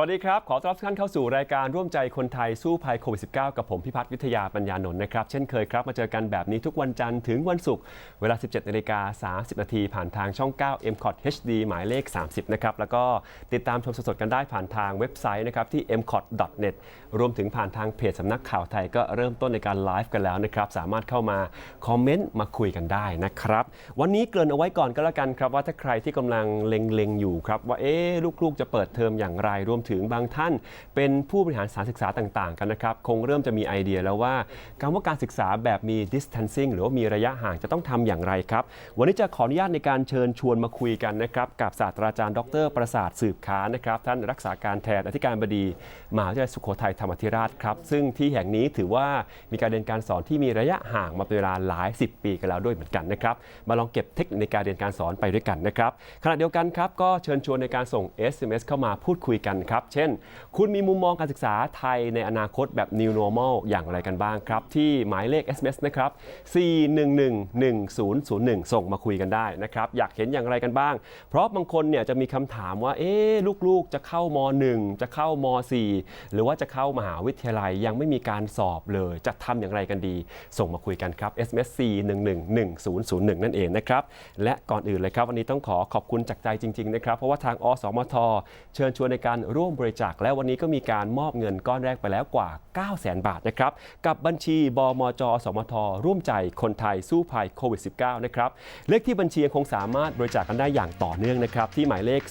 วัสดีครับ ขอต้อนรับทุกท่านเข้าสู่รายการร่วมใจคนไทยสู้ภัยโควิด -19 กับผมพิพัฒน์วิทยาปัญญานนท์นะครับ เช่นเคยครับ มาเจอกันแบบนี้ทุกวันจันทร์ถึงวันศุกร์เวลา 17นาฬิกา30 นาทีผ่านทางช่อง 9 m c o t HD หมายเลข 30 นะครับ แล้วก็ติดตามชมสดๆกันได้ผ่านทางเว็บไซต์นะครับที่ m c o t net รวมถึงผ่านทางเพจสำนักข่าวไทยก็เริ่มต้นในการไลฟ์กันแล้วนะครับสามารถเข้ามาคอมเมนต์มาคุยกันได้นะครับวันนี้เกริ่นเอาไว้ก่อนก็แล้วกันครับว่าถ้าใครที่กำลังเล็งๆอยู่ครับว่าเอ๊ลูกๆจะเปิดเทอมอย่างไรรวมถึงบางท่าน เป็นผู้บริหารสถานศึกษาต่าง ๆ กันนะครับ คงเริ่มจะมีไอเดียแล้วว่าการว่าการศึกษาแบบมี distancing หรือว่ามีระยะห่างจะต้องทำอย่างไรครับ วันนี้จะขออนุญาตในการเชิญชวนมาคุยกันนะครับกับศาสตราจารย์ ดร ประสาทสืบค้านะครับท่านรักษาการแทนอธิการบดีมหาวิทยาลัยสุโขทัยธรรมธิราชครับซึ่งที่แห่งนี้ถือว่ามีการเรียนการสอนที่มีระยะห่างมาเป็นเวลาหลาย 10 ปีกันแล้วด้วยเหมือนกันนะครับมาลองเก็บเทคนิคในการเรียนการสอนไปด้วยกันนะครับขณะเดียวกันครับก็เชิญชวนในการส่ง SMS เข้ามาพูดคุยกันครับ เช่น คุณมีมุมมองการศึกษาไทยในอนาคตแบบ New Normal อย่างไรกันบ้างครับ ที่หมายเลข SMS นะครับ 4111001 ส่งมาคุยกันได้นะครับ อยากเห็นอย่างไรกันบ้าง เพราะบางคนเนี่ยจะมีคำถามว่า เอ๊ลูกๆ จะเข้าม .1 จะเข้าม .4 หรือว่าจะเข้ามหาวิทยาลัยยังไม่มีการสอบเลย จะทำอย่างไรกันดี ส่งมาคุยกันครับ SMS 4111001 นั่นเองนะครับ และก่อนอื่นเลยครับ วันนี้ต้องขอขอบคุณจากใจจริงๆนะครับ เพราะว่าทางอสมท เชิญชวนในการร่วมบริจาคและวันนี้ก็มีการมอบเงินก้อนแรกไปแล้วกว่า 9 0 0 0 0 0บาทนะครับ กับบัญชีบมจ สมท ร่วมใจคนไทยสู้ภัยโควิด -19 นะครับ เลขที่บัญชียังคงสามารถบริจาคกันได้อย่างต่อเนื่องนะครับ ที่หมายเลข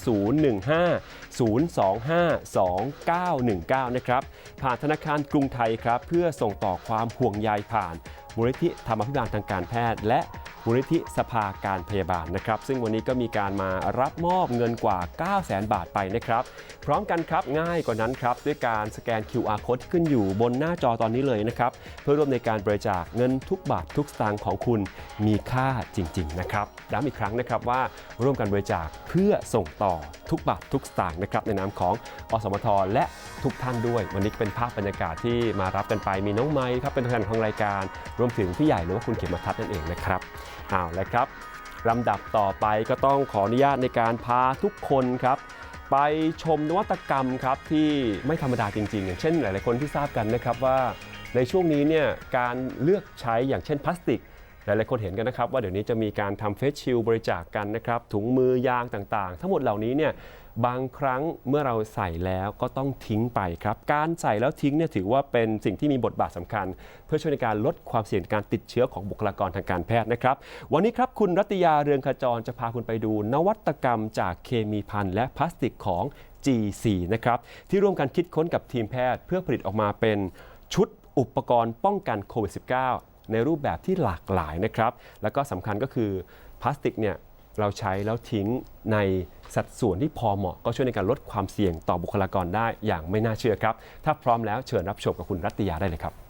015-025-2919 นะครับ ผ่านธนาคารกรุงไทยครับ เพื่อส่งต่อความห่วงใยผ่านมูลนิธิธรรมพิบาลทางการแพทย์ และ มูลนิธิสภาการพยาบาลนะครับ ซึ่งวันนี้ก็มีการมารับมอบเงินกว่า 9 0 0 0 0 0บาทไปนะครับ พร้อมกันครับง่ายกว่านั้นครับ ด้วยการสแกน QR code ที่ขึ้นอยู่บนหน้าจอตอนนี้เลยนะครับ เพื่อร่วมในการบริจาคเงินทุกบาททุกสตางค์ของคุณมีค่าจริง ๆ นะครับย้ำอีกครั้งนะครับว่าร่วมกันบริจาคเพื่อส่งต่อทุกบาททุกสตางค์นะครับในนามของอสมทและทุกท่านด้วย วันนี้เป็นภาพบรรยากาศที่มารับกันไปมีน้องไม้ครับเป็นตัวแทนของรายการ รวมถึงพี่ใหญ่หรือว่าคุณเขมทัศน์นั่นเองนะครับ เอาละครับลำดับต่อไปก็ต้องขออนุญาตในการพาทุกคนครับไปชมนวัตกรรมครับที่ไม่ธรรมดาจริงๆ อย่างเช่นหลายๆคนที่ทราบกันนะครับว่าในช่วงนี้เนี่ยการเลือกใช้อย่างเช่นพลาสติก หลายๆคนเห็นกันนะครับ ว่าเดี๋ยวนี้จะมีการทำเฟสชิลบริจาคกันนะครับถุงมือยางต่างๆ ทั้งหมดเหล่านี้เนี่ย บางครั้งเมื่อเราใส่แล้วก็ต้องทิ้งไปครับ การใส่แล้วทิ้งเนี่ยถือว่าเป็นสิ่งที่มีบทบาทสำคัญ เพื่อช่วยในการลดความเสี่ยงการติดเชื้อของบุคลากรทางการแพทย์นะครับ วันนี้ครับคุณรัตยาเรืองขจรจะพาคุณไปดู นวัตกรรมจากเคมีพันและพลาสติกของ G4 นะครับที่ร่วมกันคิดค้นกับทีมแพทย์ เพื่อผลิตออกมาเป็นชุดอุปกรณ์ป้องกันโควิด -19 ในรูปแบบที่หลากหลายนะครับ แล้วก็สำคัญก็คือพลาสติกเนี่ย เราใช้แล้วทิ้งในสัดส่วนที่พอเหมาะก็ช่วยในการลดความเสี่ยงต่อบุคลากรได้อย่างไม่น่าเชื่อครับ ถ้าพร้อมแล้วเชิญรับชมกับคุณรัตยาได้เลยครับ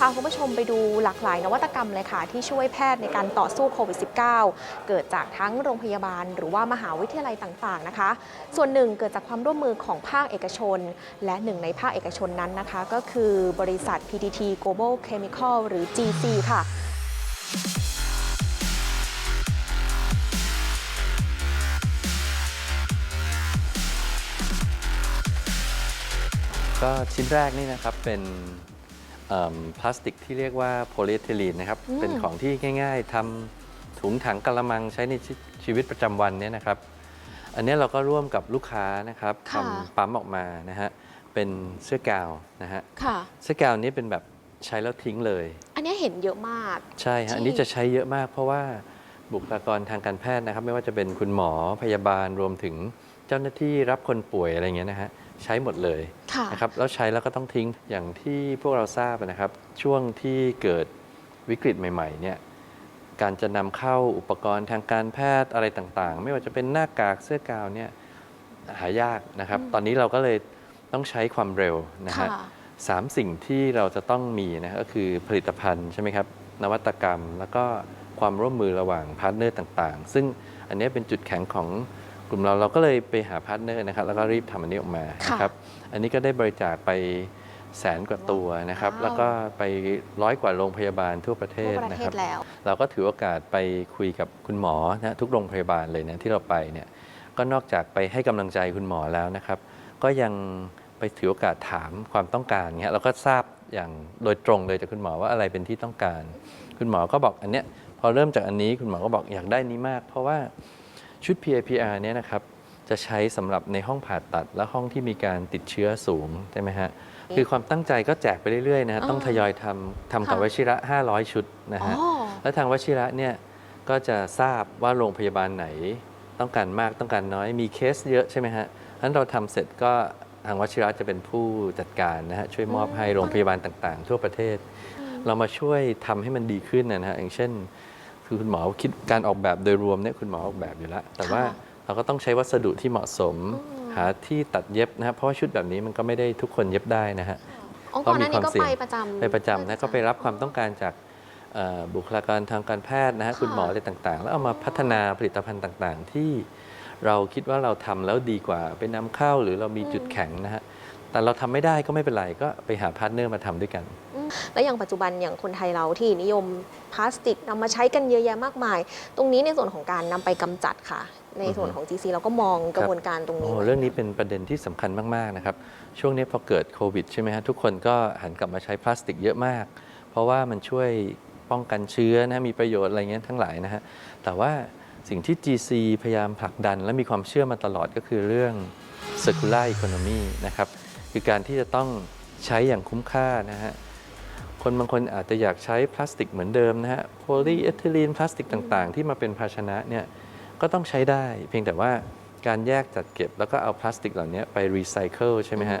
พาคุณผู้ชมไปดูหลากหลายนวัตกรรมเลยค่ะ ที่ช่วยแพทย์ในการต่อสู้โควิด -19 เกิดจากทั้งโรงพยาบาล หรือว่ามหาวิทยาลัยต่างๆนะคะ ส่วนหนึ่งเกิดจากความร่วมมือของภาคเอกชน และหนึ่งในภาคเอกชนนั้นนะคะ ก็คือบริษัท PTT Global Chemical หรือ GC ค่ะก็ชิ้นแรกนี่นะครับเป็น พลาสติกที่เรียกว่าโพลีเอทิลีนนะครับ อืม เป็นของที่ง่าย ๆทำถุงถังกระมังใช้ในชีชีวิตประจำวันเนี่ยนะครับ อันนี้เราก็ร่วมกับลูกค้านะครับทำปั๊มออกมานะฮะเป็นเสื้อกาวนะฮะค่ะ เสื้อกาวนี้เป็นแบบใช้แล้วทิ้งเลย อันนี้เห็นเยอะมาก ใช่ฮะอันนี้จะใช้เยอะมาก เพราะว่าบุคลากรทางการแพทย์นะครับ ไม่ว่าจะเป็นคุณหมอพยาบาลรวมถึงเจ้าหน้าที่รับคนป่วยอะไรเงี้ยนะฮะ ใช้หมดเลยค่ะ นะครับแล้วใช้แล้วก็ต้องทิ้งอย่างที่พวกเราทราบนะครับ ช่วงที่เกิดวิกฤตใหม่ๆเนี่ยการจะนำเข้าอุปกรณ์ทางการแพทย์อะไรต่างๆ ไม่ว่าจะเป็นหน้ากากเสื้อกาวเนี่ยหายากนะครับอืมตอนนี้เราก็เลยต้องใช้ความเร็วนะฮะค่ะสามสิ่งที่เราจะต้องมีนะก็คือผลิตภัณฑ์ใช่ไหมครับ นวัตกรรม แล้วก็ความร่วมมือระหว่างพาร์ทเนอร์ต่างๆ ซึ่งอันนี้เป็นจุดแข็งของ กลุ่มเราเราก็เลยไปหาพาร์ทเนอร์นะครับแล้วก็รีบทำอันนี้ออกมานะครับอันนี้ก็ได้บริจาคไปแสนกว่าตัวนะครับ ว้าว แล้วก็ไปร้อยกว่าโรงพยาบาลทั่วประเททั่วศประนะเทครัศบ แล้ว เราก็ถือโอกาสไปคุยกับคุณหมอนะทุกโรงพยาบาลเลยนะที่เราไปเนี่ยก็นอกจากไปให้กำลังใจคุณหมอแล้วนะครับ ก็ยังไปถือโอกาสถามความต้องการเงี้ยเราก็ทราบอย่างโดยตรงเลยจากคุณหมอว่าอะไรเป็นที่ต้องการ คุณหมอก็บอกอันเนี้ยพอเริ่มจากอันนี้คุณหมอก็บอกอยากได้นี้มาก เพราะว่า ชุด PAPR เนี่ยนะครับจะใช้สำหรับในห้องผ่าตัดและห้องที่มีการติดเชื้อสูงใช่ไหมฮะคือความตั้งใจก็แจกไปเรื่อยๆนะฮะต้องทยอยทำทำกับค่ะวชิระ 500 ชุดนะอ๋อฮะแล้วทางวชิระเนี่ยก็จะทราบว่าโรงพยาบาลไหนต้องการมากต้องการน้อยมีเคสเยอะใช่ไหมฮะฉะนั้นเราทำเสร็จก็ทางวชิระจะเป็นผู้จัดการนะฮะช่วยมอบให้โรงพยาบาลต่างๆ ทั่วประเทศ เรามาช่วยทำให้มันดีขึ้นนะฮะอย่างเช่น คือคุณหมอคิดการออกแบบโดยรวมเนี่ยคุณหมอออกแบบอยู่แล้ว แต่ว่าค่ะเราก็ต้องใช้วัสดุที่เหมาะสมอืมหาที่ตัดเย็บนะฮะเพราะว่าชุดแบบนี้มันก็ไม่ได้ทุกคนเย็บได้นะฮะอ๋อก่อนหน้านี้ก็ไปประจำไปประจำนะก็ไปรับความต้องการจากเอ่อบุคลากรทางการแพทย์นะฮะค่ะคุณหมออะไรต่างๆ แล้วเอามาพัฒนาผลิตภัณฑ์ต่างๆ ที่เราคิดว่าเราทำแล้วดีกว่าไปนำเข้าหรือเรามีจุดแข็งนะฮะแต่เราทำไม่ได้ก็ไม่เป็นไรก็ไปหาพาร์ทเนอร์มาทำด้วยกันอืม แล้วอย่างปัจจุบันอย่างคนไทยเราที่นิยมพลาสติกนำมาใช้กันเยอะแยะมากมาย ตรงนี้ในส่วนของการนำไปกำจัดค่ะ ในส่วนของ GC เราก็มองกระบวนการตรงโอ้นี้ไว้เรื่องนี้เป็นประเด็นที่สำคัญมาก ๆ นะครับ ช่วงนี้พอเกิดโควิดใช่ไหมฮะทุกคนก็หันกลับมาใช้พลาสติกเยอะมาก เพราะว่ามันช่วยป้องกันเชื้อนะมีประโยชน์อะไรเงี้ยทั้งหลายนะฮะแต่ว่าสิ่งที่ GC พยายามผลักดัน และมีความเชื่อมาตลอดก็คือเรื่อง circular economy นะครับคือการที่จะต้องใช้อย่างคุ้มค่านะฮะ คนบางคนอาจจะอยากใช้พลาสติกเหมือนเดิมนะฮะโพลีเอทิลีนพลาสติกต่างๆ ที่มาเป็นภาชนะเนี่ยก็ต้องใช้ได้ เพียงแต่ว่าการแยกจัดเก็บแล้วก็เอาพลาสติกเหล่านี้ไปรีไซเคิลใช่ไหมฮะ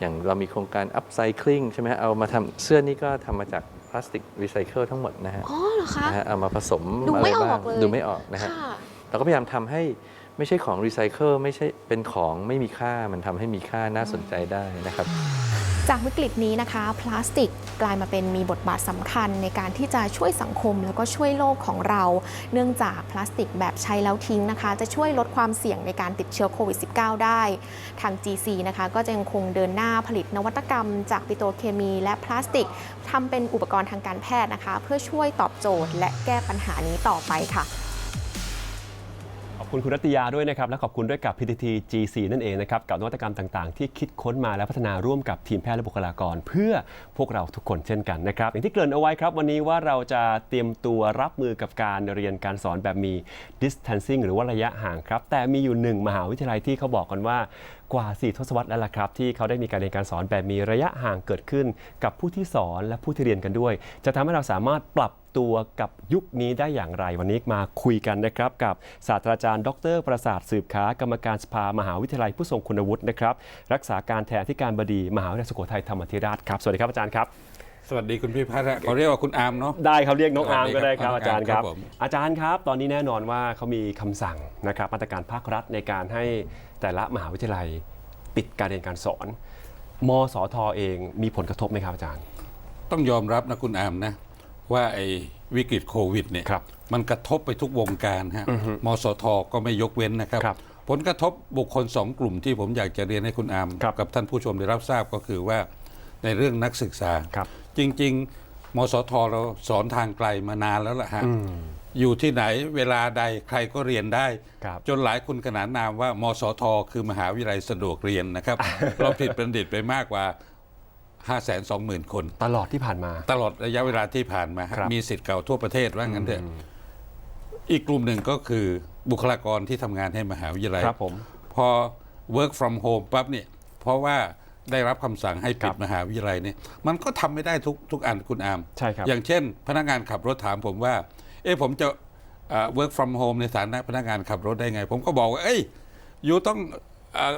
อย่างเรามีโครงการอัพไซคลิงใช่ไหมฮะ เอามาทำเสื้อนี่ก็ทำมาจากพลาสติกรีไซเคิลทั้งหมดนะฮะ อ๋อเหรอคะนะฮะเอามาผสมดูอะไรไม่ออกบ้างเลยดูไม่ออกนะฮะค่ะเราก็พยายามทำให้ไม่ใช่ของรีไซเคิลไม่ใช่เป็นของไม่มีค่ามันทำให้มีค่าน่าสนใจได้นะครับ จากวิกฤตนี้นะคะ พลาสติกกลายมาเป็นมีบทบาทสำคัญในการที่จะช่วยสังคมแล้วก็ช่วยโลกของเรา เนื่องจากพลาสติกแบบใช้แล้วทิ้งนะคะ จะช่วยลดความเสี่ยงในการติดเชื้อโควิด -19 ได้ ทาง GC นะคะก็จะยังคงเดินหน้าผลิตนวัตกรรม จากปิโตรเคมี และพลาสติกทำเป็นอุปกรณ์ทางการแพทย์นะคะ เพื่อช่วยตอบโจทย์ และแก้ปัญหานี้ต่อไปค่ะ คุณคุณรัตยาด้วยนะครับและขอบคุณด้วยกับ PTT GC นั่นเองนะครับกับนวัตกรรมต่างๆ ที่คิดค้นมาและพัฒนาร่วมกับทีมแพทย์และบุคลากร เพื่อพวกเราทุกคนเช่นกันนะครับอย่างที่เกริ่นเอาไว้ครับวันนี้ว่าเราจะเตรียมตัวรับมือกับการเรียนการสอนแบบมี distancing หรือว่าระยะห่างครับแต่มีอยู่หนึ่งมหาวิทยาลัยที่เขาบอกกันว่า กว่า 4 ทศวรรษแล้วล่ะครับ ที่เขาได้มีการเรียนการสอนแบบมีระยะห่างเกิดขึ้น กับผู้ที่สอนและผู้ที่เรียนกันด้วย จะทำให้เราสามารถปรับตัวกับยุคนี้ได้อย่างไร วันนี้มาคุยกันนะครับ กับศาสตราจารย์ ดร ประสาทสืบค้ากรรมการสภามหาวิทยาลัยผู้ทรงคุณวุฒินะครับ รักษาการแทนที่การบดีมหาวิทยาลัยสุโขทัยธรรมธิราชครับสวัสดีครับอาจารย์ครับสวัสดีคุณพี่พัฒน์ฮะเขาเรียกว่าคุณอาร์มเนาะได้ครับเรียกน้องอาร์มก็ได้ครับสวัสอาดีครับจารย์ครับครับผมอาจารย์ครับ ตอนนี้แน่นอนว่าเขามีคำสั่งนะครับมาตรการภาครัฐในการให้ แต่ละมหาวิทยาลัยปิดการเรียนการสอน มสทเองมีผลกระทบไหมครับอาจารย์ ต้องยอมรับนะคุณอาร์มนะ ว่าไอ้วิกฤตโควิดเนี่ยครับมันกระทบไปทุกวงการฮะมสทก็ไม่ยกเว้นนะครับ ครับผลกระทบบุคคลสองกลุ่มที่ผมอยากจะเรียนให้คุณอาร์มครับ กับท่านผู้ชมได้รับทราบก็คือว่าในเรื่องนักศึกษา ครับ จริง ๆ มสทเราสอนทางไกลมานานแล้วล่ะฮะ อยู่ที่ไหนเวลาใดใครก็เรียนได้ ครับจนหลายคนขนานนามว่ามสท คือมหาวิทยาลัยสะดวกเรียนนะครับเราผิดประดิษฐ์ไปมากกว่า 5 2 0 0 0 0 คน ตลอดที่ผ่านมา ตลอดระยะเวลาที่ผ่านมาฮะครับ มีสิทธิ์เก่าทั่วประเทศว่างั้นเถอะอีกกลุ่มหนึ่งก็คือบุคลากรที่ทำงานให้มหาวิทยาลัย ครับผม พอ work from home ปั๊บเนี่ยเพราะว่าได้รับคำสั่งให้ปิดครับมหาวิทยาลัยเนี่ยมันก็ทำไม่ได้ทุกทุกอันคุณอามใช่ครับ อย่างเช่น พนักงานขับรถถามผมว่า เอ๊ะผมจะเอ่อ work from home ในฐานะพนักงานขับรถได้ไง ผมก็บอกว่า เอ้ยอยู่ต้องเอ่อ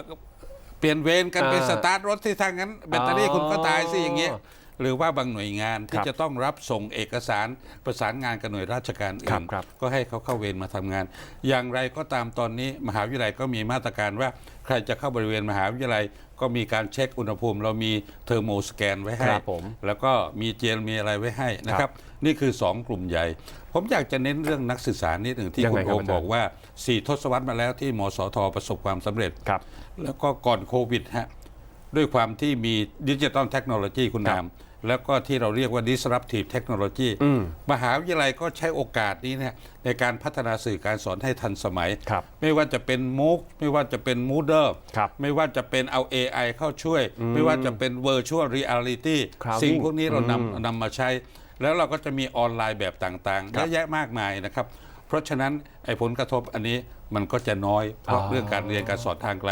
เปลี่ยนเวรกันอ่าไปสตาร์ทรถที่ทางนั้น แบตเตอรี่อ๋อคุณก็ตายสิอย่างเงี้ย หรือว่าบางหน่วยงานที่ครับจะต้องรับส่งเอกสารประสานงานกับหน่วยราชการครัอื่บนครับก็ให้เขาเข้าเวรมาทำงาน อย่างไรก็ตามตอนนี้มหาวิทยาลัยก็มีมาตรการว่าใครจะเข้าบริเวณมหาวิทยาลัย ก็มีการเช็คอุณหภูมิ เรามีเทอร์โมสแกนไว้ให้ครับผมแล้วก็มีเจลมีอะไรไว้ให้นะครับ นี่คือ 2 กลุ่มใหญ่ ผมอยากจะเน้นเรื่องนักศึกษานิดหนึ่งที่ยังคุไงณครับโอมอาจารย์บอกว่า 4 ทศวรรษมาแล้วที่มสทประสบความสำเร็จครับแล้วก็ก่อนโควิดฮะด้วยความที่มีดิจิ t a ลเทคโนโลยีคุณครับนาม แล้วก็ที่เราเรียกว่า disruptive technology อืมมหาวิทยาลัยก็ใช้โอกาสนี้เนี่ยในการพัฒนาสื่อการสอนให้ทันสมัยครับไม่ว่าจะเป็น MOOC ไม่ว่าจะเป็น Moodle ครับไม่ว่าจะเป็นเอา AI เข้าช่วย ไม่ว่าจะเป็น virtual reality Crowding สิ่งพวกนี้เราอืมนำนำมาใช้ แล้วเราก็จะมีออนไลน์แบบต่างๆครัเยบอะแยะมากมายนะครับ เพราะฉะนั้นไอ้ผลกระทบอันนี้มันก็จะน้อยเพราะอ๋อเรื่องการเรียนการสอนทางไกล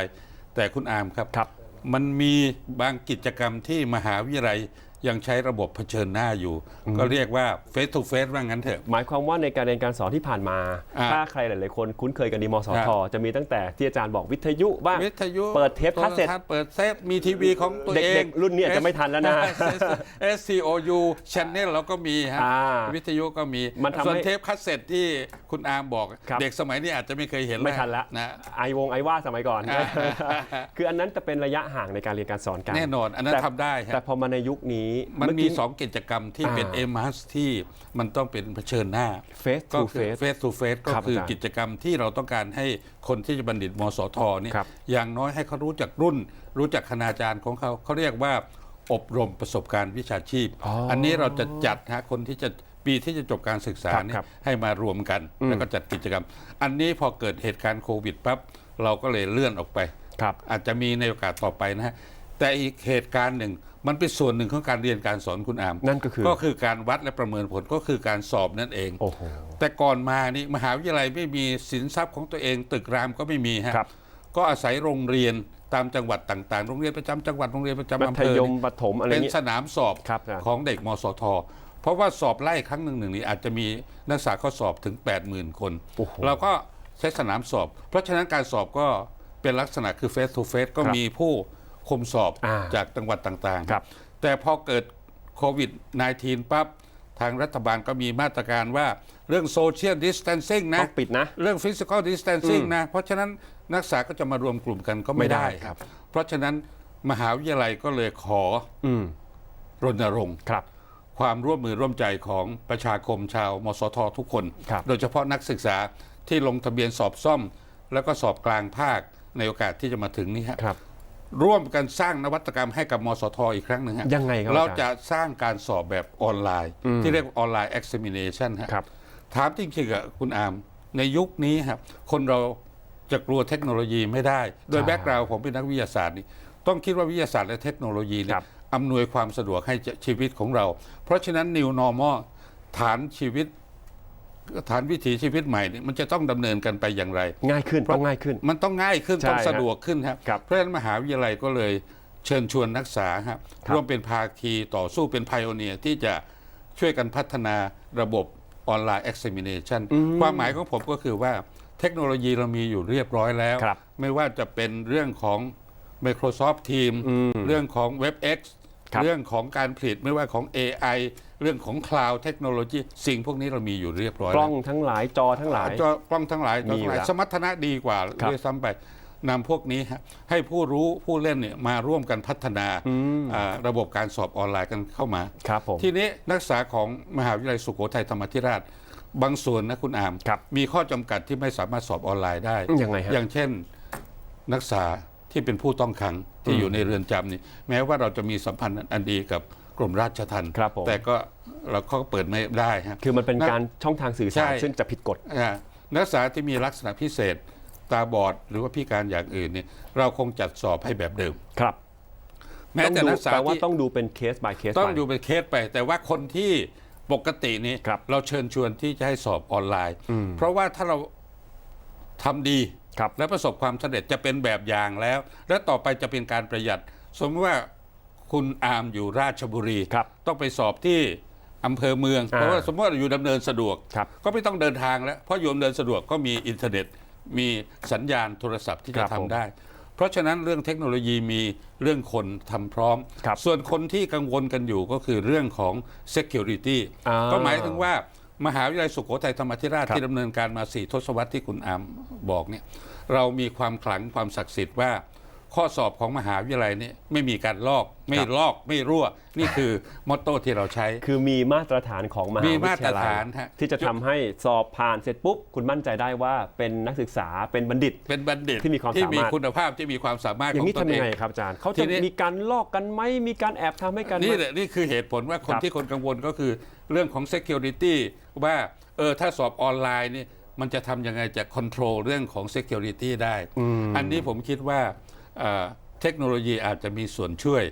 แต่คุณอามครับครับมันมีบางกิจกรรมที่มหาวิทยาลัย ยังใช้ระบบเผชิญหน้าอยู่ ก็เรียกว่า face to face ว่างั้นเถอะ หมายความว่าในการเรียนการสอนที่ผ่านมา อ่าถ้าใครหลาย ๆ คนคุ้นเคยกันดีมสครัทบจะมีตั้งแต่ที่อาจารย์บอกวิทยุบ้างวิทยุเปิดเทปคาสเซ็ต โทรทัศน์เปิดเทปมีทีวีของตัวเองเด็กๆรุ่นนี้อาจจะไม่ทันแล้วนะ S C O U Channel เราก็มีฮะอ่าวิทยุก็มีมันทำให้ส่วนเทปคาสเซ็ตที่คุณอาร์มบอก ครับ เด็กสมัยนี้อาจจะไม่เคยเห็นไม่ทันละนะ ไอวงไอว่าสมัยก่อน อ่า คืออันนั้นจะเป็นระยะห่างในการเรียนการสอนกันแน่นอนอันนั้นแต่ทำได้ฮะ แต่พอมาในยุคนี้มันเอมีกี้สองกิจกรรมที่เป็นอ่าเอมัสที่มันต้องเป็นเผชิญหน้า face ก็ to คือ face face to face ก็ครับคืออาจารย์กิจกรรมที่เราต้องการให้คนที่จะบัณฑิตมสทเนี่ยครับ อย่างน้อยให้เขารู้จักรุ่น รู้จักคณาจารย์ของเขาเขาเรียกว่า อบรมประสบการณ์วิชาชีพอ๋ออัอันนี้เราจะจัดฮะคนที่จะปีที่จะจบการศึกษาครับเนี่ครัยบให้มารวมกันอืมแล้วก็จัดกิจกรรม อันนี้พอเกิดเหตุการณ์โควิดปั๊บเราก็เลยเลื่อนออกไป ครับ อาจจะมีในโอกาสต่อไปนะฮะแต่อีกเหตุการณ์หนึ่ง มันเป็นส่วนหนึ่งของการเรียนการสอนคุณอามนั่นก็คือก็คือการวัดและประเมินผลก็คือการสอบนั่นเองโอ้โหแต่ก่อนมานี่มหาวิทยาลัยไม่มีสินทรัพย์ของตัวเอง ตึกรามก็ไม่มีฮะครับ ก็อาศัยโรงเรียนตามจังหวัดต่างๆ โรงเรียนประจำจังหวัดโรงเรียนประจำมัอำธเภอยมนี่ประถมอะไรเป็นเงี้ย สนามสอบครับอาจารย์ของเด็กมสท เพราะว่าสอบไล่ครั้งหนึ่งหนึ่งนี้อาจจะมีนักศึกษาเข้าสอบถึง 80,000 คน โอ้โห เราก็ใช้สนามสอบ เพราะฉะนั้นการสอบก็เป็นลักษณะคือ face to face ก็ครับมีผู้ คุมสอบอ่าจากจังหวัดต่างๆครับแต่พอเกิดโควิด -19 ปั๊บทางรัฐบาลก็มีมาตรการว่าเรื่อง social distancing นะ ต้องปิดนะ เรื่อง physical distancing อืมนะ เพราะฉะนั้นนักศึกษาก็จะมารวมกลุ่มกันก็ไม่ไม่ได้ได้ครับ เพราะฉะนั้นมหาวิทยาลัยก็เลยขออืมรณรงค์ ครับ ความร่วมมือร่วมใจของประชาคมชาวมสททุกคน ครับ โดยเฉพาะนักศึกษาที่ลงทะเบียนสอบซ่อม แล้วก็สอบกลางภาคในโอกาสที่จะมาถึงนี้ฮะครับ ร่วมกันสร้างนวัตกรรมให้กับมสทอีกครั้งหนึ่งฮะยังไงครับเราอาจารย์จะสร้างการสอบแบบออนไลน์อืมที่เรียกว่าออนไลน์ examination ฮะครับ ถามจริงๆอะคุณอาม ในยุคนี้ครับคนเราจะกลัวเทคโนโลยีไม่ได้ โดยใช่แบ็กกราวด์ผมเป็นนักวิทยาศาสตร์นี่ต้องคิดว่าวิทยาศาสตร์และเทคโนโลยีเนี่ครัยบ อำนวยความสะดวกให้ชีวิตของเรา เพราะฉะนั้น New Normal ฐานชีวิต ฐานวิถีชีวิตใหม่เนี่ยมันจะต้องดำเนินกันไปอย่างไร ง่ายขึ้นต้องง่ายขึ้น มันต้องง่ายขึ้นใช่ต้องฮะสะดวกขึ้นครับครับเพราะฉะนั้นมหาวิทยาลัยก็เลยเชิญชวนนักศึกษาครับครับร่วมเป็นภาคีต่อสู้เป็นไพโอเนียที่จะช่วยกันพัฒนาระบบออนไลน์ examination ความหมายของผมก็คือว่าเทคโนโลยีเรามีอยู่เรียบร้อยแล้วครับไม่ว่าจะเป็นเรื่องของ Microsoft Teams อืมเรื่องของ WebEx ครับ เรื่องของการผลิตไม่ว่าของ AI เรื่องของ Cloud Technology สิ่งพวกนี้เรามีอยู่เรียบร้อยกล้แล้อวงทั้งหลายจอทั้งหลายจอกล้องทั้งหลายจอมีอยู่ทั้งหลายแล้วสมรรถนะดีกว่าครับด้วยซ้ำไปนำพวกนี้ฮะให้ผู้รู้ผู้เล่นเนี่ยมาร่วมกันพัฒนาอืมอ่าระบบการสอบออนไลน์กันเข้ามาครับผมทีนี้นักศึกษาของมหาวิทยาลัยสุโขทัยธรรมาธิราช บางส่วนนะคุณอามครับมีข้อจำกัดที่ไม่สามารถสอบออนไลน์ได้ยังไงฮะอย่างเช่นนักศึกษา ที่เป็นผู้ต้องขังที่อยู่ในเรือนจำนี่แม้ว่าเราจะมีสัมพันธ์อันดีกับกรมราชทัณฑ์ครับผม แต่ก็เราก็เปิดไม่ได้ฮะ คือมันเป็นการช่องทางสื่อสารใช่ซึ่งจะผิดกฎ อ่านักศึกษาที่มีลักษณะพิเศษตาบอดหรือว่าพิการอย่างอื่นเนี่ยเราคงจัดสอบให้แบบเดิม ครับแม้แต่ต้องดูนักศึกษาแปลว่าที่ต้องดูเป็นเคส by เคส ต้องไปดูเป็นเคสไป แต่ว่าคนที่ปกตินี้ครับ เราเชิญชวนที่จะให้สอบออนไลน์อืมเพราะว่าถ้าเราทำดี ครับและประสบความสำเร็จจะเป็นแบบอย่างแล้ว และต่อไปจะเป็นการประหยัด สมมติว่าคุณอามอยู่ราชบุรีครับต้องไปสอบที่อำเภอเมืองอ่าเพราะว่าสมมติว่าอยู่ดำเนินสะดวก ครับก็ไม่ต้องเดินทางแล้ว เพราะอยู่ดำเนินสะดวกก็มีอินเทอร์เน็ต มีสัญญาณโทรศัพท์ที่คจะรับทำผมได้ เพราะฉะนั้นเรื่องเทคโนโลยีมีเรื่องคนทำพร้อม ครับส่วนคนที่กังวลกันอยู่ก็คือเรื่องของ security อ่า ก็หมายถึงว่า มหาวิทยาลัยสุโขทัยธรรมาธิราชครับที่ดำเนินการมาสี่ทศวรรษที่คุณอามบอกเนี่ยเรามีความขลังความศักดิ์สิทธิ์ว่า ข้อสอบของมหาวิทยาลัยเนี่ยไม่มีการลอก ไม่ครับลอกไม่รั่ว นี่คือมอตโต้ที่เราใช้ คือมีมาตรฐานของมหามีวิมาทตรยาลัยฐานฮะ ที่จะทำให้สอบผ่านเสร็จปุ๊บ คุณมั่นใจได้ว่าเป็นนักศึกษาเป็นบัณฑิต เป็นบัณฑิตที่มีความสามารถที่มีคุณภาพที่มีความสามารถอย่าของงนี้ตนทำเอยังง ไงครับอาจารย์เขาทีจะนี้ มีการลอกกันไหมมีการแอบทำให้กันไหม นี่แหละนี่คือเหตุผลว่าคนครับที่คนกังวลก็คือเรื่องของ security ว่าเออถ้าสอบออนไลน์นี่มันจะทำยังไงจะ control เรื่องของ security ได้ อันนี้ผมคิดว่า เอ่อเทคโนโลยีอาจจะมีส่วนช่วย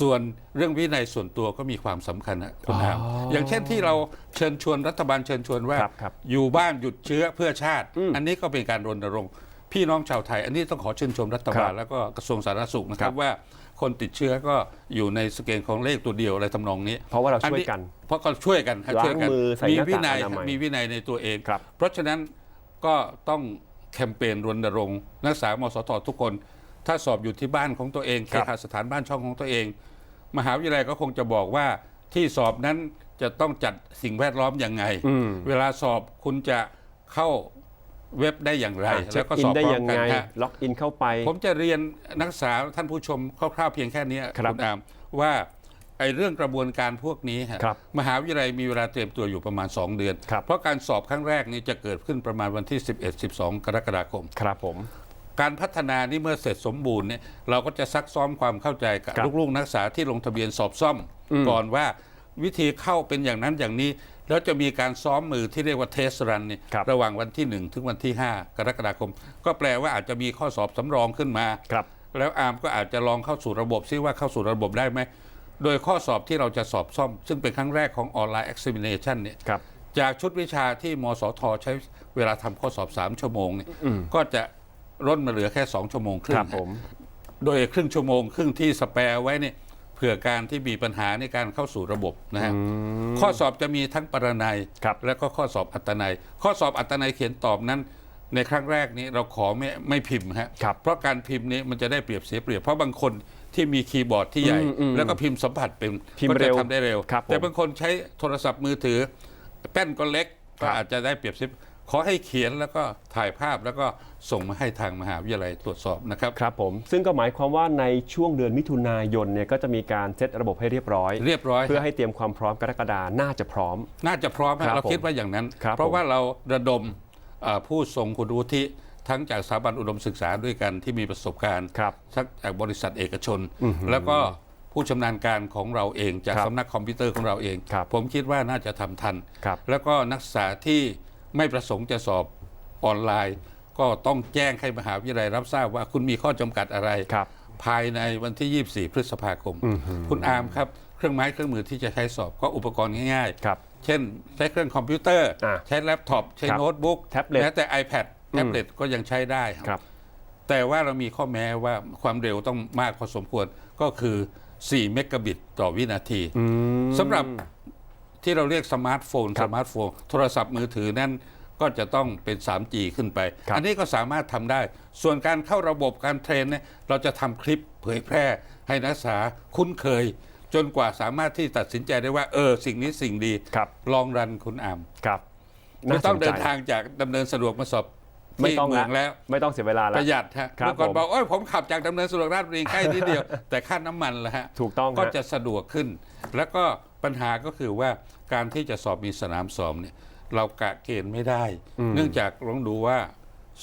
ส่วนเรื่องวินัยส่วนตัวก็มีความสำคัญนะคุณอามอย่างเช่นที่เราเชิญชวนรัฐบาลเชิญชวนว่าครับครับอยู่บ้านหยุดเชื้อเพื่อชาติอืมอันนี้ก็เป็นการรณรงค์พี่น้องชาวไทย อันนี้ต้องขอชื่นชมรัฐบาลครับแล้วก็กระทรวงสาธารณสุขนะครัครับบว่าคนติดเชื้อก็อยู่ในสเกลของเลขตัวเดียวอะไรทำนองนี้ เพราะว่าเราช่วยกัน เพราะก็ช่วยกันฮะล้างช่วยกันมือใส่มีหน้ากากวินัยอนามัยมีวินัยในตัวเองครับเพราะฉะนั้นก็ต้องแคมเปญรณรงค์นักศึกษามสททุกคน ถ้าสอบอยู่ที่บ้านของตัวเองเคครับหสถานบ้านช่องของตัวเอง มหาวิทยาลัยก็คงจะบอกว่าที่สอบนั้นจะต้องจัดสิ่งแวดล้อมยังไงอืมเวลาสอบคุณจะเข้าเว็บได้อย่างไรอะเช็แล้ควก็อิสนอบได้พร้อยัมงกันไงฮะล็อกอินเข้าไป ผมจะเรียนนักศึกษาท่านผู้ชมคร่าวๆเพียงแค่นี้ครับณอามว่าไอ้เรื่องกระบวนการพวกนี้ฮะครับมหาวิทยาลัยมีเวลาเตรียมตัวอยู่ประมาณ 2 เดือนครับเพราะการสอบครั้งแรกนี้จะเกิดขึ้นประมาณวันที่ 11-12 กรกฎาคม ครับผม การพัฒนานี่เมื่อเสร็จสมบูรณ์เนี่ยเราก็จะซักซ้อมความเข้าใจกับครับ ลูกๆนักศึกษาที่ลงทะเบียนสอบซ่อมอืมก่อนว่าวิธีเข้าเป็นอย่างนั้นอย่างนี้ แล้วจะมีการซ้อมมือที่เรียกว่าเทสรันนี่ครับ ระหว่างวันที่ 1 ถึงวันที่ 5 กรกฎาคม ก็แปลว่าอาจจะมีข้อสอบสำรองขึ้นมา ครับ แล้วอาร์มก็อาจจะลองเข้าสู่ระบบซิว่าเข้าสู่ระบบได้ไหม โดยข้อสอบที่เราจะสอบซ่อม ซึ่งเป็นครั้งแรกของออนไลน์ examination เนี่ยครับ จากชุดวิชาที่มสทใช้เวลาทำข้อสอบ 3 ชั่วโมงเนี่ยก็จะ ลดมาเหลือแค่2ชั่วโมงครึ่คงรับผมโดยครึ่งชั่วโมง ครึ่งที่สแปร์ไว้เนี่ยเผื่อการที่มีปัญหาในการเข้าสู่ระบบนะฮะข้อสอบจะมีทั้งปรนัยครับและก็ข้อสอบอัตนัย ข้อสอบอัตนัยเขียนตอบนั้นในครั้งแรกนี้เราขอไม่ไม่พิมพ์ฮะครับเพราะการพิมพ์นี้มันจะได้เปรียบเสียเปรียบ เพราะบางคนที่มีคีย์บอร์ดที่ใหญ่อืมอืมแล้วก็พิมพ์สัมผัสเป็นพิมพ์ก็เร็จะวทำได้เร็วครับผมแต่บางคนใช้โทรศัพท์มือถือแป้นก็เล็กครัก็บอาจจะได้เปรียบเสีย ขอให้เขียนแล้วก็ถ่ายภาพแล้วก็ส่งมาให้ทางมหาวิทยาลัยตรวจสอบนะครับ ครับผม ซึ่งก็หมายความว่าในช่วงเดือนมิถุนายนเนี่ยก็จะมีการเซตระบบให้เรียบร้อย เรียบร้อย เพื่อให้เตรียมความพร้อมกรกฎาน่าจะพร้อม น่าจะพร้อมครับฮะเราผมคิดว่าอย่างนั้น ครับเพราะผมว่าเราระดมเอ่อผู้ทรงคุณวุฒิทั้งจากสถาบันอุดมศึกษาด้วยกันที่มีประสบการณ์ครับทั้งจากบริษัทเอกชน แล้วก็ผู้ชำนาญการของเราเองจากครับสำนักคอมพิวเตอร์ของเราเองครับผมคิดว่าน่าจะทำทันครับแล้วก็นักศึกษาที่ ไม่ประสงค์จะสอบออนไลน์ ก็ต้องแจ้งให้มหาวิทยาลัยรับทราบว่าคุณมีข้อจำกัดอะไรครับภายในวันที่ 24 พฤษภาคม คุณอาร์มครับ เครื่องไม้เครื่องมือที่จะใช้สอบก็อุปกรณ์ง่ายครับๆเช่น ใช้เครื่องคอมพิวเตอร์อะใช้แล็ปท็อป ใช้ครับโน้ตบุ๊กแท็บเล็ตแม้แต่ iPad แท็บเล็ตก็ยังใช้ได้ครับ แต่ว่าเรามีข้อแม้ว่าความเร็วต้องมากพอสมควรก็คือ 4 เมกะบิตต่อวินาทีสำหรับ ที่เราเรียกสมาร์ทโฟนครัสบมาร์ทโฟนโทรศัพท์มือถือนั้นก็จะต้องเป็น 3G ขึ้นไปครับอันนี้ก็สามารถทำได้ ส่วนการเข้าระบบการเทรนเนี่ยเราจะทำคลิปเผยแพร่ให้นักศึกษาคุ้นเคย จนกว่าสามารถที่ตัดสินใจได้ว่า เออ สิ่งนี้สิ่งดีครับลองรันคุณอามครับไม่ต้องสใจเดินทางจากดำเนินสะดวกมาสอบ ไม่ที่ต้องเมืองแล้ว ไม่ต้องเสียเวลาปแล้วระหยัดฮะครับเมื่อก่อนผมบอกโอ้ยผมขับจากดำเนินสะดวกราชบุรีใกล้นิดเดียว แต่ค่าน้ำมันละฮะถูกต้องก็ฮะจะสะดวกขึ้น แล้วก็ปัญหาก็คือว่าการที่จะสอบมีสนามสอบเนี่ยเรากะเกณฑ์ไม่ได้ เนื่องจากลองดูว่า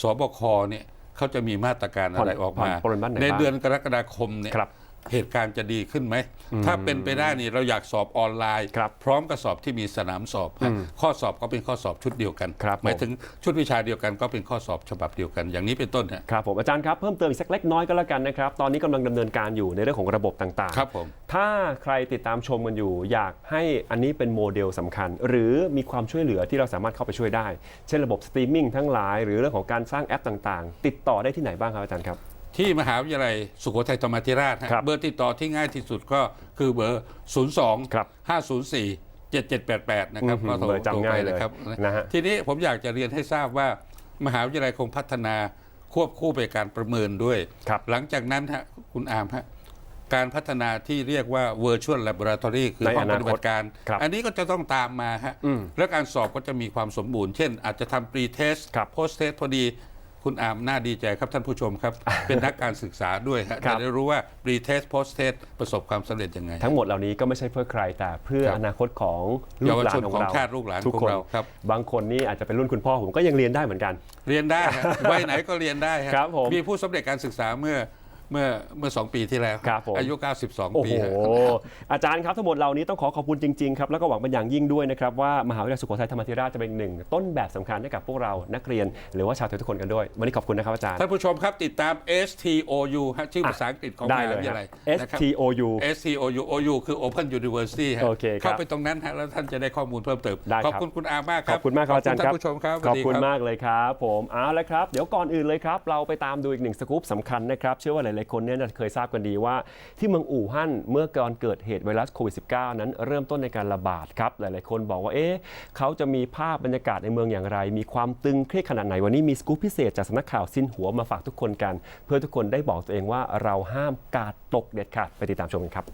สบคเนี่ยเขาจะมีมาตรการอะไรออกมาผ่อนปรนบ้านไหนในบ้างเดือนกรกฎาคมเนี่ยครับ เหตุการณ์จะดีขึ้นไหม ถ้าเป็นไปได้นี่เราอยากสอบออนไลน์ ครับพร้อมกับสอบที่มีสนามสอบฮะข้อสอบก็เป็นข้อสอบชุดเดียวกัน ครับหมายผมถึงชุดวิชาเดียวกันก็เป็นข้อสอบฉบับเดียวกัน อย่างนี้เป็นต้นฮะ ครับผมอาจารย์ครับเพิ่มเติมอีกสักเล็กน้อยก็แล้วกันนะครับ ตอนนี้กำลังดำเนินการอยู่ในเรื่องของระบบต่างๆครับผม ถ้าใครติดตามชมกันอยู่ อยากให้อันนี้เป็นโมเดลสำคัญ หรือมีความช่วยเหลือที่เราสามารถเข้าไปช่วยได้ เช่นระบบสตรีมมิ่งทั้งหลาย หรือเรื่องของการสร้างแอปต่างๆ ติดต่อได้ที่ไหนบ้างครับอาจารย์ครับ ที่มหาวิทยาลัยสุโขทัยธรรมาธิราชฮะครับเบอร์ติดต่อที่ง่ายที่สุดก็คือเบอร์02ครับ504 7788 นะครับอื้อหือก็โทรเบอร์จำโทรง่ายไปเลยนะครับ นะฮะ ทีนี้ผมอยากจะเรียนให้ทราบว่ามหาวิทยาลัยคงพัฒนาควบคู่ไปการประเมินด้วย ครับ หลังจากนั้นฮะคุณอามฮะการพัฒนาที่เรียกว่า virtual laboratory คือในห้องอนาปคตฏิบัติการ ครับอันนี้ก็จะต้องตามมาฮะอืมแล้วการสอบก็จะมีความสมบูรณ์ เช่นอาจจะทำ pre test ครับ post test พอดี คุณอาร์มน่าดีใจครับท่านผู้ชมครับ เป็นนักการศึกษาด้วยฮะครับจะได้รู้ว่า pre test post test ประสบความสำเร็จยังไง ทั้งหมดเหล่านี้ก็ไม่ใช่เพื่อใครแต่เพื่อครับอนาคตของลูกหลานของเยาวชนของเราชาติลูกหลานทุกของคนเราครับบางคนนี่อาจจะเป็นรุ่นคุณพ่อผมก็ยังเรียนได้เหมือนกัน เรียนได้ฮะวัยไหนก็เรียนได้ฮะครับผมมีผู้สำเร็จการศึกษาเมื่อ เมื่อเมื่อสองปีที่แล้ว ครับผม อายุโอ้92ปีโห ฮะ อาจารย์ครับทั้งหมดเหล่านี้ต้องขอขอบคุณจริงๆครับแล้วก็หวังเป็นอย่างยิ่งด้วยนะครับว่ามหาวิทยาลัยสุโขทัยธรรมาธิราชจะเป็นหนึ่งต้นแบบสำคัญให้กับพวกเรานักเรียน หรือว่าชาวไทยทุกคนกันด้วย วันนี้ขอบคุณนะครับอาจารย์ ท่านผู้ชมครับติดตาม STOU ฮะชื่อภาษาอังกฤษของได้มหาเลยวิทคยารับลัย S นะครับ T O U STOU OU คือ Open University ฮะโอเคครับเข้าไปตรงนั้นฮะแล้วท่านจะได้ข้อมูลเพิ่มเติม ได้ครับ ขอบคุณคุณอามากคขรับอบคุณมากครับอาจารย์ท่าครับนผู้ชมครับขอบคุณสวัสดีรัมากเลยครับ ผมเอาละครับ เดี๋ยวก่อนอื่นเลยครับ เราไปตามดูอีกหนึ่งสกู๊ปสำคัญนะครับ เชื่อว่าหลายๆหลายคนเนี่ยจะเคยทราบกันดีว่า ที่เมืองอู่ฮั่นเมื่อก่อนเกิดเหตุไวรัสโควิด -19 นั้นเริ่มต้นในการระบาดครับ หลายๆคนบอกว่าเอ๊ะเขาจะมีภาพบรรยากาศในเมืองอย่างไร มีความตึงเครียดขนาดไหนวันนี้มีสกู๊ปพิเศษจากสำนักข่าวซินหัวมาฝากทุกคนกัน เพื่อทุกคนได้บอกตัวเองว่าเราห้ามกาดตกเด็ดขาดไปติดตามชมกันครับ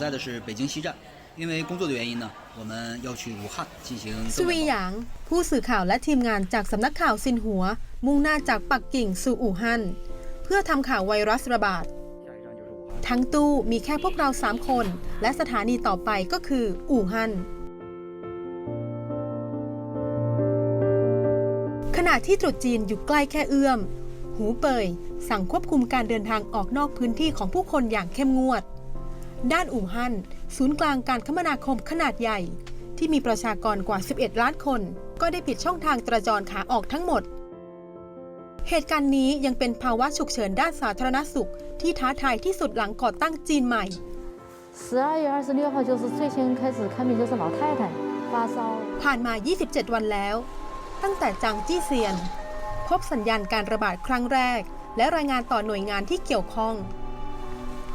在所在的是北京西站，因为工作的原因呢，我们要去武汉进行 ส 更 วี 改 หยาง ผู้สื่อข่าวและทีมงานจากสำนักข่าวซินหัว มุ่งหน้าจากปักกิ่งสู่อู่ฮั่นเพื่อทำข่าวไวรัสระบาด ทั้งตู้มีแค่พวกเรา 3 คน และสถานีต่อไปก็คืออู่ฮั่นขณะที่ตรุษจีนอยู่ใกล้แค่เอื้อม หูเป่ย สั่งควบคุมการเดินทางออกนอกพื้นที่ของผู้คนอย่างเข้มงวด ด้านอู่ฮั่นศูนย์กลางการคมนาคมขนาดใหญ่ ที่มีประชากรกว่า 11 ล้านคน ก็ได้ปิดช่องทางจราจรขาออกทั้งหมด เหตุการณ์นี้ยังเป็นภาวะฉุกเฉินด้านสาธารณสุข ที่ท้าทายที่สุดหลังก่อตั้งจีนใหม่ 十二月二十六号就是最先开始看病，就是老太太发烧， ผ่านมา 27 วันแล้ว ตั้งแต่จางจี้เซียน พบสัญญาณการระบาดครั้งแรก และรายงานต่อหน่วยงานที่เกี่ยวข้อง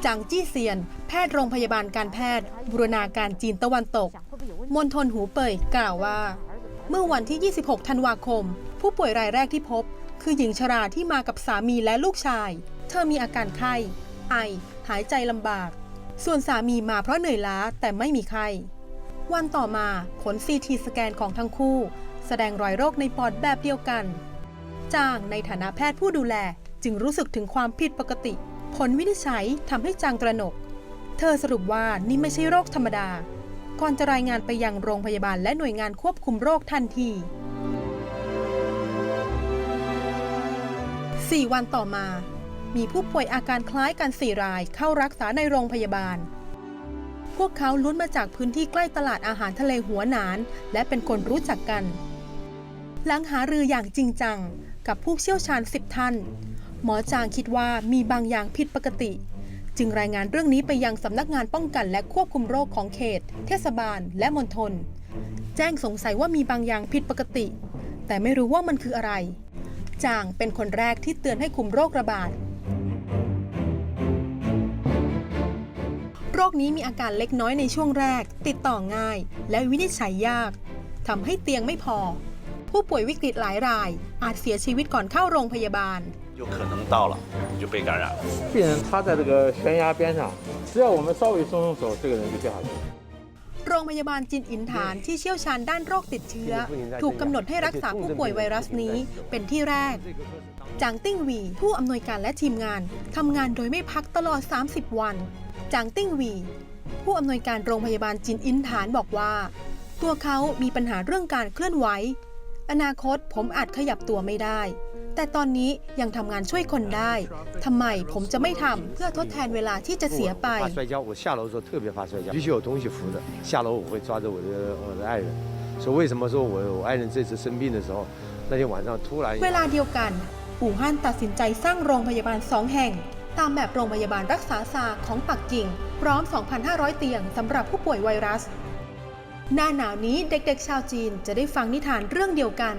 จางจี้เซียน แพทย์โรงพยาบาลการแพทย์บุรณาการจีนตะวันตก มณฑลหูเป่ยกล่าวว่า เมื่อวันที่ 26 ธันวาคม ผู้ป่วยรายแรกที่พบ คือหญิงชราที่มากับสามีและลูกชาย เธอมีอาการไข้ ไอ หายใจลำบาก ส่วนสามีมาเพราะเหนื่อยล้าแต่ไม่มีไข้ วันต่อมาผลซีทีสแกนของทั้งคู่ แสดงรอยโรคในปอดแบบเดียวกัน จางในฐานะแพทย์ผู้ดูแลจึงรู้สึกถึงความผิดปกติ ผลวินิจฉัยทำให้จางตระหนก เธอสรุปว่านี่ไม่ใช่โรคธรรมดา ก่อนจะรายงานไปยังโรงพยาบาลและหน่วยงานควบคุมโรคทันที 4 วันต่อมา มีผู้ป่วยอาการคล้ายกัน4รายเข้ารักษาในโรงพยาบาล พวกเขาลุ้นมาจากพื้นที่ใกล้ตลาดอาหารทะเลหัวหนาน และเป็นคนรู้จักกัน หลังหารืออย่างจริงจังกับผู้เชี่ยวชาญ10ท่าน หมอจางคิดว่ามีบางอย่างผิดปกติ จึงรายงานเรื่องนี้ไปยังสำนักงานป้องกันและควบคุมโรคของเขต เทศบาล และมณฑลแจ้งสงสัยว่ามีบางอย่างผิดปกติ แต่ไม่รู้ว่ามันคืออะไร จางเป็นคนแรกที่เตือนให้คุมโรคระบาดโรคนี้มีอาการเล็กน้อยในช่วงแรก ติดต่อง่าย และวินิจฉัยยากทำให้เตียงไม่พอ ผู้ป่วยวิกฤตหลายราย อาจเสียชีวิตก่อนเข้าโรงพยาบาล 就可能到了，你就被感染了。病人他在这个悬崖边上，只要我们稍微松松手，这个人就掉下去。 โรงพยาบาลจินอินฐานที่เชี่ยวชาญด้านโรคติดเชื้อ ถูกกำหนดให้รักษาผู้ป่วยไวรัสนี้เป็นที่แรก จางติ้งหวี ผู้อำนวยการและทีมงานทำงานโดยไม่พักตลอด 30 วัน จางติ้งหวี ผู้อำนวยการโรงพยาบาลจินอินฐานบอกว่า ตัวเขามีปัญหาเรื่องการเคลื่อนไหว อนาคตผมอาจขยับตัวไม่ได้ แต่ตอนนี้ยังทำงานช่วยคนได้ทำไมผมจะไม่ทำเพื่อทดแทนเวลาที่จะเสียไปเวลาเดียวกันอู่ฮั่นตัดสินใจสร้างโรงพยาบาลสองแห่ง ตามแบบโรงพยาบาลรักษาศาของปักกิ่ง พร้อม 2,500 เตียงสำหรับผู้ป่วยไวรัส หน้าหนาวนี้เด็กๆชาวจีนจะได้ฟังนิทานเรื่องเดียวกัน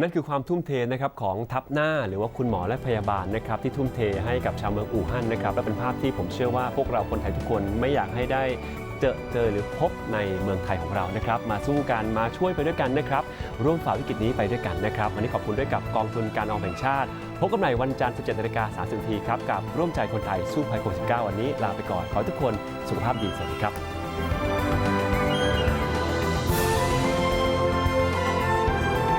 นั่นคือความทุ่มเทนะครับของทัพหน้าหรือว่าคุณหมอและพยาบาลนะครับที่ทุ่มเทให้กับชาวเมืองอู่ฮั่นนะครับและเป็นภาพที่ผมเชื่อว่าพวกเราคนไทยทุกคนไม่อยากให้ได้เจอเจอหรือพบในเมืองไทยของเรานะครับ มาสู้กันมาช่วยไปด้วยกันนะครับ ร่วมฝ่าวิกฤตนี้ไปด้วยกันนะครับ วันนี้ขอบคุณด้วยกับกองทุนการออมแห่งชาติ พบกันใหม่วันจันทร์ 17นาฬิกา30นาทีครับ กับร่วมใจคนไทยสู้ภัยโควิด 19 วันนี้ลาไปก่อน ขอทุกคนสุขภาพดีสวัสดีครับ